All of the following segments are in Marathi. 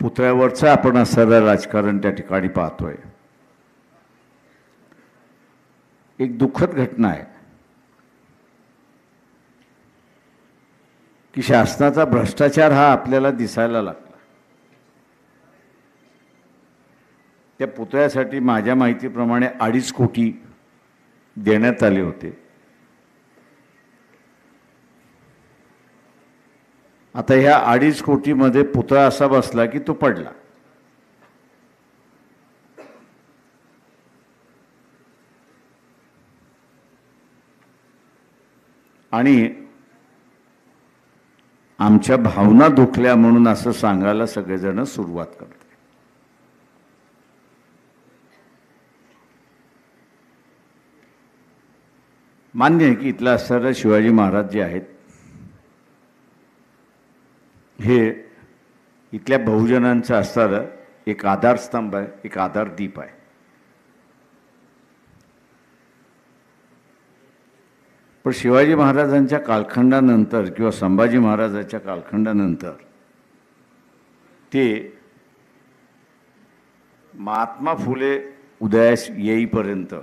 पुतळ्यावरचं आपण असणारं राजकारण त्या ठिकाणी पाहतोय. एक दुःखद घटना आहे. की शासनाचा भ्रष्टाचार हा आपल्याला दिसायला लागला. त्या पुतळ्यासाठी माझ्या माहितीप्रमाणे अडीच कोटी देण्यात आले होते. आता ह्या अडीच कोटीमध्ये पुतळा असा बसला की तो पडला. आणि आमच्या भावना दुखल्या म्हणून असं सांगायला सगळेजण सुरुवात करते मान्य आहे की इथला असणारे शिवाजी महाराज जे आहेत हे इथल्या बहुजनांचं असणारं एक आधारस्तंभ आहे एक आधारदीप आहे. पण शिवाजी महाराजांच्या कालखंडानंतर किंवा संभाजी महाराजांच्या कालखंडानंतर ते महात्मा फुले उदयास येईपर्यंत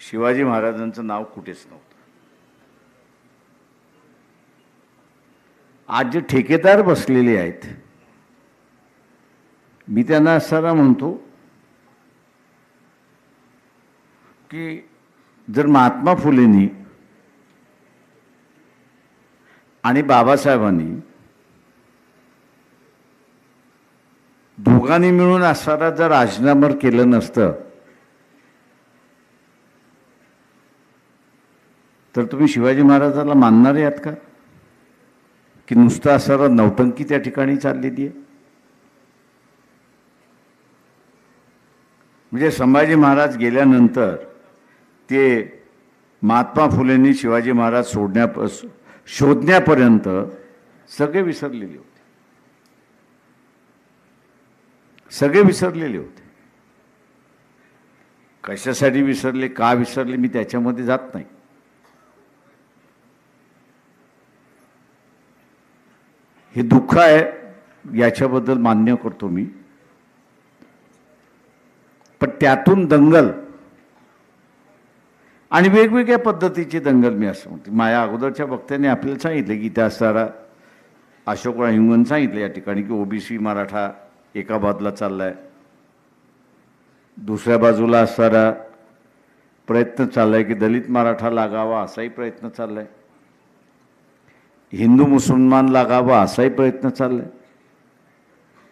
शिवाजी महाराजांचं नाव कुठेच नव्हतं. आज जे ठेकेदार बसलेले आहेत मी त्यांना असताना म्हणतो की जर महात्मा फुलेंनी आणि बाबासाहेबांनी दोघांनी मिळून असणारा जर राजीनामा केलं नसतं तर तुम्ही शिवाजी महाराजाला मानणारे आहात का? की नुसता असणारा नौटंकी त्या ठिकाणी चाललेली आहे? म्हणजे संभाजी महाराज गेल्यानंतर ते महात्मा फुलेंनी शिवाजी महाराज सोडण्या शोधण्यापर्यंत सगळे विसरलेले होते. सगळे विसरलेले होते. कशासाठी विसरले का विसरले मी त्याच्यामध्ये जात नाही. हे दुःख आहे याच्याबद्दल मान्य करतो मी. पण त्यातून दंगल. आणि वेगवेगळ्या पद्धतीची दंगल मी असं म्हणते. माझ्या अगोदरच्या वक्त्याने आपल्याला सांगितलं की त्या असणारा अशोकराव हिंगण सांगितलं या ठिकाणी की ओबीसी मराठा एका बाजूला चाललाय दुसऱ्या बाजूला असणारा प्रयत्न चाललाय की दलित मराठा लागावा असाही प्रयत्न चाललाय. हिंदू मुसलमान लागावा असाही प्रयत्न चालला आहे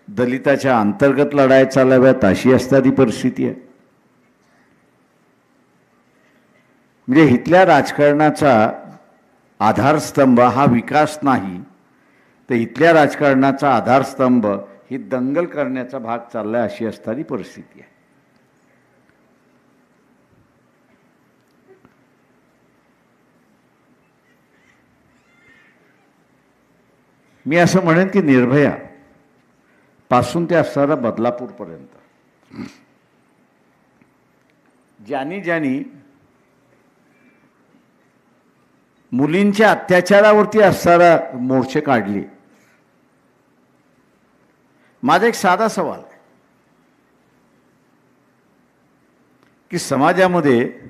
दलिताच्या अंतर्गत लढाई चालाव्यात अशी असणारी परिस्थिती आहे. म्हणजे इथल्या राजकारणाचा आधारस्तंभ हा विकास नाही तर इथल्या राजकारणाचा आधारस्तंभ ही दंगल करण्याचा भाग चाललाय अशी असणारी परिस्थिती आहे. मी असं म्हणेन की निर्भया पासून ते असणारा बदलापूरपर्यंत. ज्यांनी ज्यांनी मुलींच्या अत्याचारावरती असणारा मोर्चे काढले. माझा एक साधा सवाल आहे. की समाजामध्ये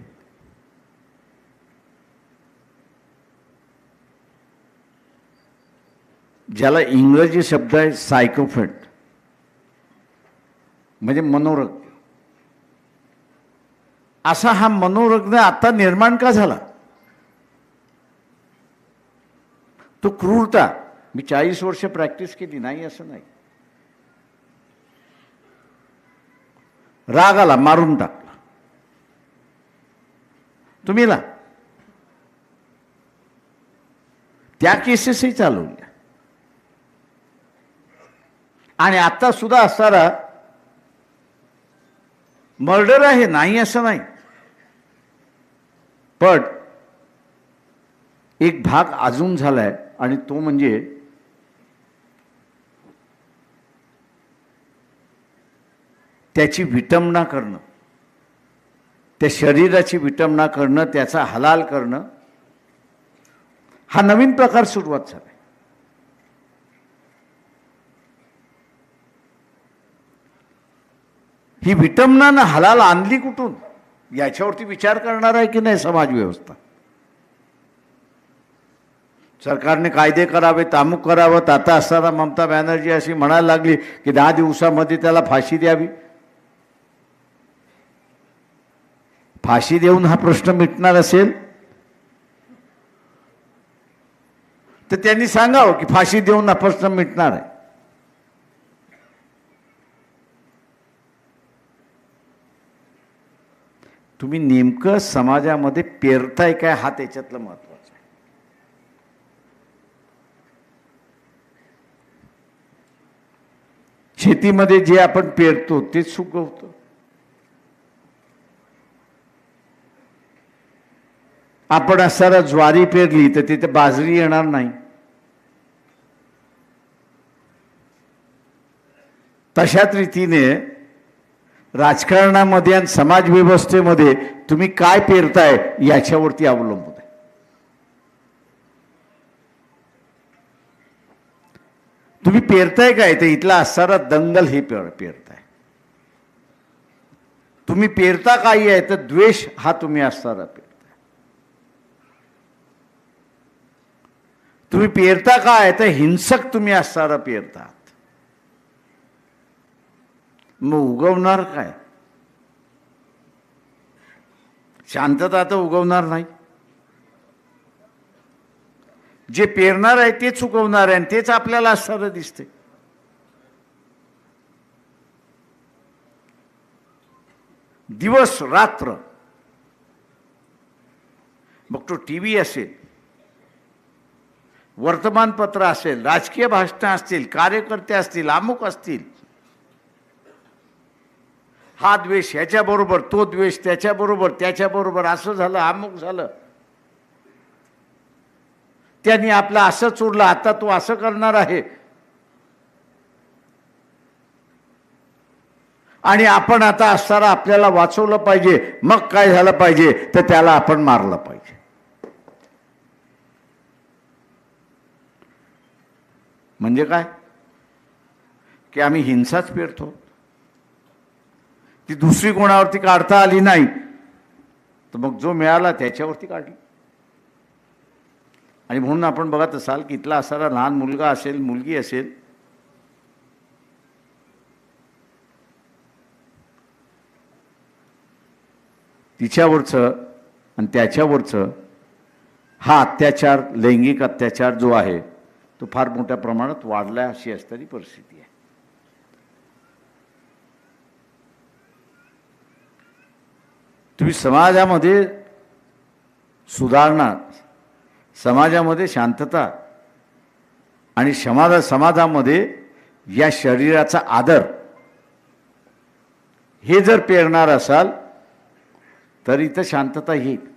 ज्याला इंग्रजी शब्द आहे सायकोफेट म्हणजे मनोरग. असा हा मनोरग्न आता निर्माण का झाला? तो क्रूरता. मी चाळीस वर्ष प्रॅक्टिस केली नाही असं नाही. राग आला मारून टाकला. तुम्हीला त्या केसेसही चालवल्या. आणि आता सुद्धा असणारा मर्डर आहे नाही असं नाही. पण एक भाग अजून झालाय आणि तो म्हणजे त्याची विटंबना करणं. त्या शरीराची विटंबना करणं त्याचा हलाल करणं. हा नवीन प्रकार सुरुवात झाला ही विटंबनानं हलाल आणली कुठून? याच्यावरती विचार करणार आहे की नाही समाजव्यवस्था सरकारने कायदे करावेत अमुक करावं. आता असताना ममता बॅनर्जी अशी म्हणायला लागली की दहा दिवसामध्ये त्याला फाशी द्यावी. फाशी देऊन हा प्रश्न मिटणार असेल? तर त्यांनी सांगावं की फाशी देऊन हा प्रश्न मिटणार आहे. तुम्ही नेमकं समाजामध्ये पेरताय काय हा त्याच्यातलं महत्वाचं? आहे शेतीमध्ये जे आपण पेरतो तेच सुकवतो आपण असताना ज्वारी पेरली तर तिथे बाजरी येणार नाही. तशाच रीतीने राजकारणामध्ये आणि समाज व्यवस्थेमध्ये तुम्ही काय पेरताय याच्यावरती अवलंबून आहे. तुम्ही पेरताय काय? ते इथला असणारा दंगल हे पेर पेरताय. तुम्ही पेरता काही आहे तर द्वेष हा तुम्ही असणारा पेरताय. तुम्ही पेरता काय? तर हिंसक तुम्ही असणारा पेरता. मग उगवणार काय? शांतता तर उगवणार नाही. जे पेरणार आहे तेच उगवणार आहे आणि तेच आपल्याला असणारं दिसते. दिवस रात्र. मग तो टी व्ही असेल वर्तमानपत्र असेल राजकीय भाषणं असतील कार्यकर्ते असतील अमुक असतील हा द्वेष ह्याच्याबरोबर तो द्वेष त्याच्याबरोबर त्याच्याबरोबर असं झालं अमुक झालं. त्यांनी आपलं असं चोरलं आता तो असं करणार आहे. आणि आपण आता असताना आपल्याला वाचवलं पाहिजे मग काय झालं पाहिजे तर त्याला आपण मारलं पाहिजे. म्हणजे काय? की आम्ही हिंसाच पेरतो. ती दुसरी कोणावरती काढता आली नाही तर मग जो मिळाला त्याच्यावरती काढली. आणि म्हणून आपण बघत असाल की इथला असणारा लहान मुलगा असेल मुलगी असेल तिच्यावरचं आणि त्याच्यावरचं हा अत्याचार लैंगिक अत्याचार जो आहे तो फार मोठ्या प्रमाणात वाढला अशी असणारी परिस्थिती आहे तुम्ही समाजामध्ये सुधारणा समाजामध्ये शांतता आणि समाजा समाजामध्ये या शरीराचा आदर हे जर पेरणार असाल तर इथं शांतता येईल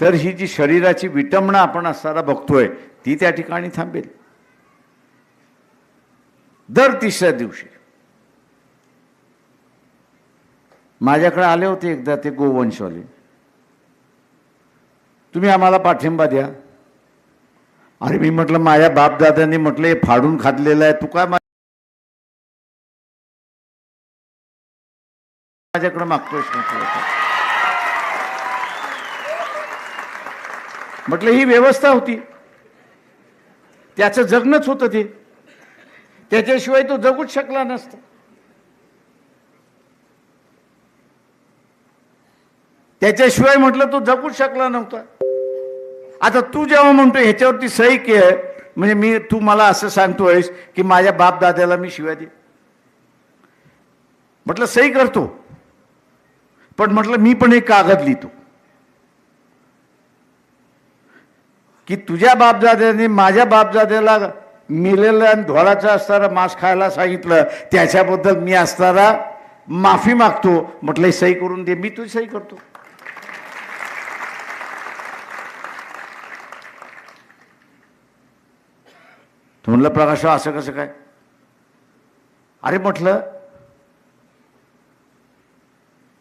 तर ही जी शरीराची विटंबना आपण असताना बघतोय ती त्या ठिकाणी थांबेल. दर तिसऱ्या दिवशी. माझ्याकडे आले होते एकदा ते गोवंशवाले. तुम्ही आम्हाला पाठिंबा द्या. अरे मी म्हटलं माझ्या बापदादांनी म्हटलं हे फाडून खाल्लेलं आहे तू काय माझ्याकडे मागतोयस म्हटलं म्हटलं ही व्यवस्था होती. त्याचं जगणंच होतं ते. त्याच्याशिवाय तो जगूच शकला नसता. त्याच्याशिवाय म्हटलं तो जगूच शकला नव्हता. आता तू जेव्हा म्हणतो ह्याच्यावरती सही के म्हणजे मी तू मला असं सांगतोयस की माझ्या बापदाद्याला मी शिवाय दे म्हटलं सही करतो. पण म्हटलं मी पण एक कागद लिहितो. की तुझ्या बापदाद्याने माझ्या बापदाद्याला मिलेलं आणि धोळाचं असणारा मांस खायला सांगितलं त्याच्याबद्दल मी असताना माफी मागतो. म्हटलं सही करून दे मी तुझी सही करतो. तर म्हटलं प्रकाश असं कसं काय? अरे म्हटलं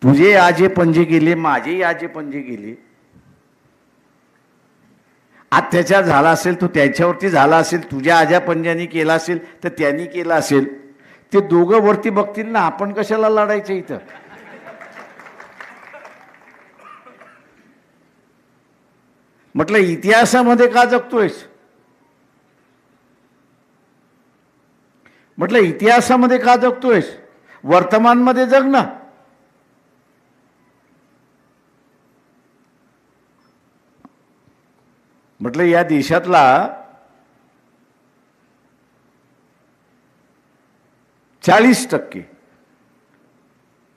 तुझे आजे पंजे गेले माझेही आजे पंजे गेले. अत्याचार झाला असेल तो त्याच्यावरती झाला असेल तुझ्या आजा पंजानी केला असेल तर त्यांनी केला असेल. ते दोघं वरती बघतील ना आपण कशाला लढायचं इथं? म्हटलं इतिहासामध्ये का जगतोयस? म्हटलं इतिहासामध्ये का जगतोयस? वर्तमानमध्ये जग ना. म्हटलं या देशातला चाळीस टक्के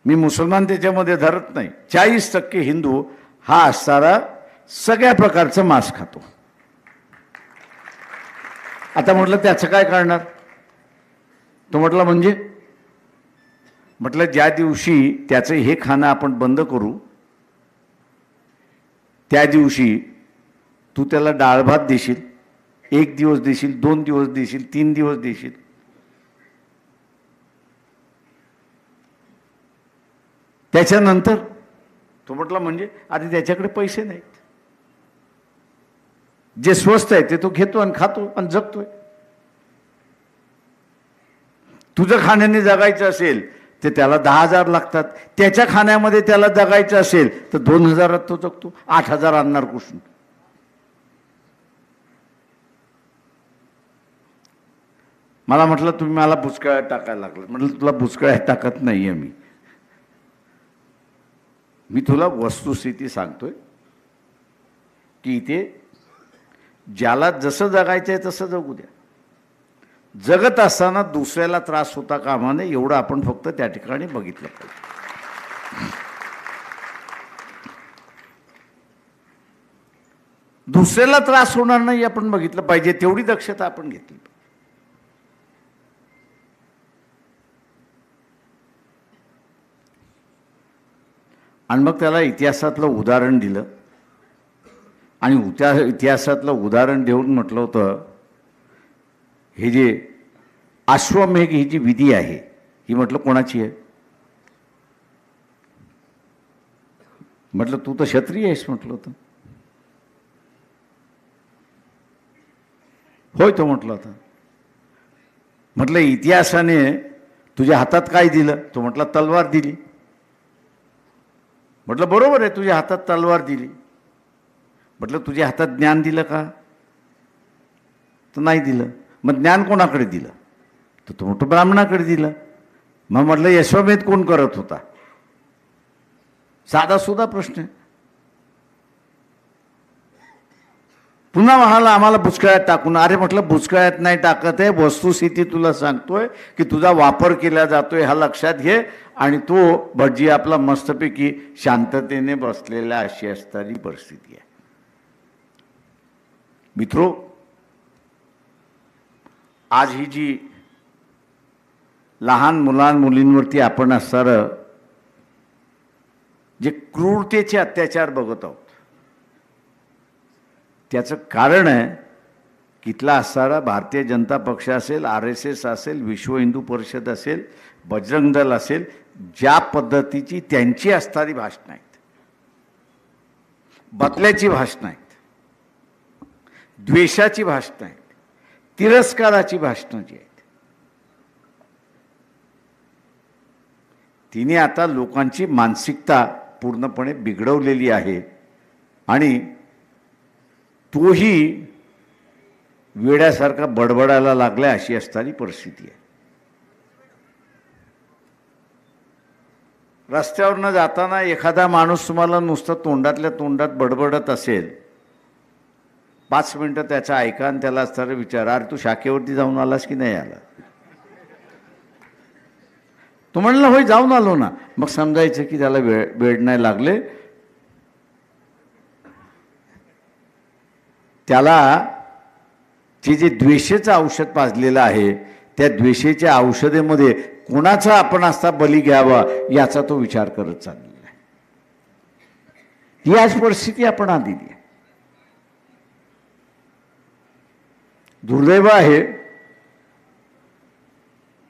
मी मुसलमान त्याच्यामध्ये धरत नाही चाळीस टक्के हिंदू हा असणारा सगळ्या प्रकारचं मांस खातो. आता म्हटलं त्याचं काय करणार? तो म्हटला म्हणजे? म्हटलं ज्या दिवशी त्याचं हे खाणं आपण बंद करू त्या दिवशी तू त्याला डाळ भात देशील एक दिवस देशील दोन दिवस देशील तीन दिवस देशील. त्याच्यानंतर तो म्हटला म्हणजे आधी त्याच्याकडे पैसे नाहीत. जे स्वस्त आहे ते तो घेतो आणि खातो आणि जगतोय. तुझं खाण्याने जगायचं असेल तर त्याला दहा हजार लागतात. त्याच्या खाण्यामध्ये त्याला जगायचं असेल तर दोन हजारात तो जगतो. आठ हजार आणणार कृष्ण. मला म्हटलं तुम्ही मला बुचकळ्यात टाकायला लागलं म्हटलं तुला बुचकळ्यात टाकत नाही आहे मी. मी तुला वस्तुस्थिती सांगतोय की इथे ज्याला जसं जगायचं आहे तसं जगू द्या. जगत असताना दुसऱ्याला त्रास होता कामा नये एवढं आपण फक्त त्या ठिकाणी बघितलं पाहिजे. दुसऱ्याला त्रास होणार नाही आपण बघितलं पाहिजे तेवढी दक्षता आपण घेतली पाहिजे. आणि मग त्याला इतिहासातलं उदाहरण दिलं. आणि उत्या इतिहासातलं उदाहरण देऊन म्हटलं होतं हे जे अश्वमेघ ही जी विधी आहे ही म्हटलं कोणाची आहे? म्हटलं तू तर क्षत्रिय आहेस म्हटलं होतं. होय तो म्हटलं होता. म्हटलं इतिहासाने तुझ्या हातात काय दिलं? तो म्हटलं तलवार दिली. म्हटलं बरोबर आहे तुझ्या हातात तलवार दिली. म्हटलं तुझ्या हातात ज्ञान दिलं का? तर नाही दिलं. मग ज्ञान कोणाकडे दिलं? तर तो मोठं ब्राह्मणाकडे दिलं. मग म्हटलं यशोमेध कोण करत होता? साधा सुद्धा प्रश्न. आहे पुन्हा म्हणाला आम्हाला बुचकळ्यात टाकून अरे म्हटलं बुचकळ्यात नाही टाकत आहे. वस्तुस्थिती तुला सांगतोय की तुझा वापर केला जातोय हा लक्षात घे. आणि तो भटजी आपला मस्तपैकी शांततेने बसलेला अशी असणारी परिस्थिती आहे. मित्रो आज ही जी लहान मुलां मुलींवरती आपण असणारं जे क्रूरतेचे अत्याचार बघत आहोत त्याचं कारण आहे कितला असणारा भारतीय जनता पक्ष असेल आर एस एस असेल विश्व हिंदू परिषद असेल बजरंग दल असेल ज्या पद्धतीची त्यांची असणारी भाषणं आहेत बदल्याची भाषणं आहेत द्वेषाची भाषणं आहेत तिरस्काराची भाषणं जी आहेत. तिने आता लोकांची मानसिकता पूर्णपणे बिघडवलेली आहे आणि तोही वेड्यासारखा बडबडायला लागला अशी असणारी परिस्थिती आहे. रस्त्यावरनं जाताना एखादा माणूस तुम्हाला नुसतं तोंडातल्या तोंडात बडबडत असेल पाच मिनटं त्याचं ऐका आणि त्याला तर विचार अरे तू शाखेवरती जाऊन आलास की नाही आला? तो म्हणला होय जाऊन आलो ना. मग समजायचं की त्याला वेळ वेळ नाही लागले. त्याला जे जे द्वेषेचं औषध पाजलेलं आहे त्या द्वेषेच्या औषधेमध्ये कोणाचा आपण असता बली घ्यावा याचा तो विचार करत चाललेला आहे. ही आज परिस्थिती आपण आलेली आहे. दुर्दैव आहे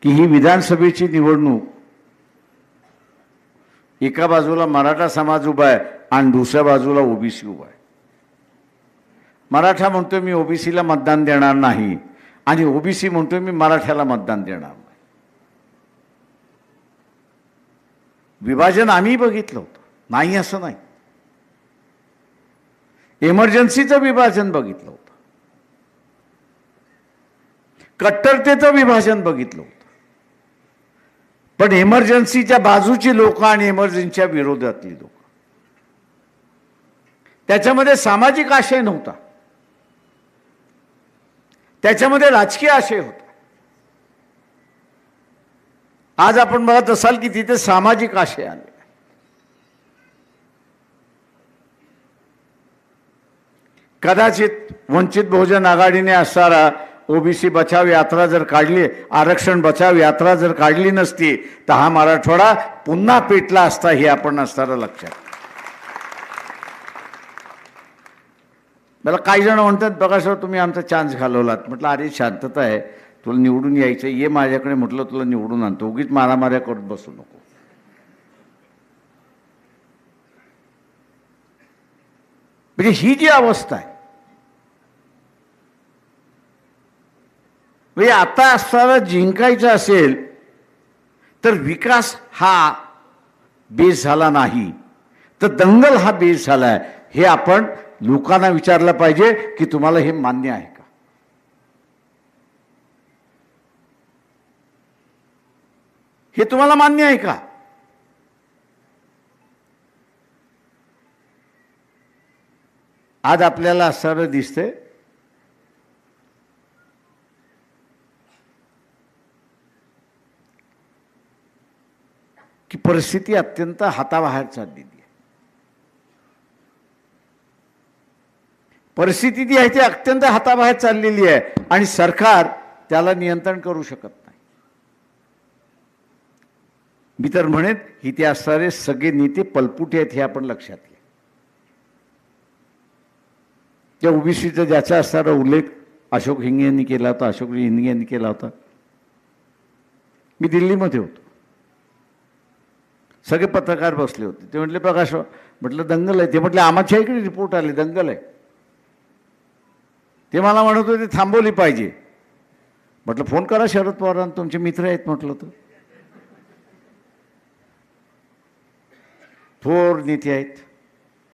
की ही विधानसभेची निवडणूक एका बाजूला मराठा समाज उभा आहे आणि दुसऱ्या बाजूला ओबीसी उभा आहे. मराठा म्हणतोय मी ओबीसीला मतदान देणार नाही आणि ओबीसी म्हणतोय मी मराठ्याला मतदान देणार नाही. विभाजन आम्ही बघितलं होतं. नाही असं नाही. इमर्जन्सीचं विभाजन बघितलं होतं. कट्टरतेचं विभाजन बघितलं होतं. पण इमर्जन्सीच्या बाजूची लोक आणि इमर्जन्सीच्या विरोधातली लोक. त्याच्यामध्ये सामाजिक आशय नव्हता. त्याच्यामध्ये राजकीय आशय होता. आज आपण बघत असाल की तिथे सामाजिक आशय आले. कदाचित वंचित बहुजन आघाडीने असणारा ओबीसी बचाव यात्रा जर काढली आरक्षण बचाव यात्रा जर काढली नसती तर हा मराठवाडा पुन्हा पेटला असता हे आपण असणारं लक्षात मला काही जण म्हणतात बघा सर तुम्ही आमचा चान्स घालवलात. म्हटलं अरे शांतता आहे. तुला निवडून यायचं ये माझ्याकडे. म्हटलं तुला निवडून आणतो. उगीच मारामाऱ्या करत बसू नको. म्हणजे ही जी अवस्था आहे म्हणजे आता असताना जिंकायचं असेल तर विकास हा बेस झाला नाही. तर दंगल हा बेस झाला आहे हे आपण लोकांना विचारलं पाहिजे की तुम्हाला हे मान्य आहे का? हे तुम्हाला मान्य आहे का? आज आपल्याला असं दिसतंय परिस्थिती अत्यंत हाताबाहेर चाललेली आहे. परिस्थिती जी आहे ती अत्यंत हाताबाहेर चाललेली आहे आणि सरकार त्याला नियंत्रण करू शकत नाही. मी तर म्हणेन इथे असणारे सगळे नेते पलपुटे आहेत हे आपण लक्षात घ्या. त्या ओबीसीचा ज्याचा असणारा उल्लेख अशोक हिंगे यांनी केला होता अशोक हिंगे यांनी केला होता. मी दिल्लीमध्ये होतो. सगळे पत्रकार बसले होते. ते म्हटले प्रकाश म्हटलं दंगल आहे. ते म्हटले आमच्या इकडे रिपोर्ट आले दंगल आहे. ते मला म्हणत होते थांबवली पाहिजे. म्हटलं फोन करा शरद पवारांना तुमचे मित्र आहेत म्हटलं तर. थोर नेते आहेत.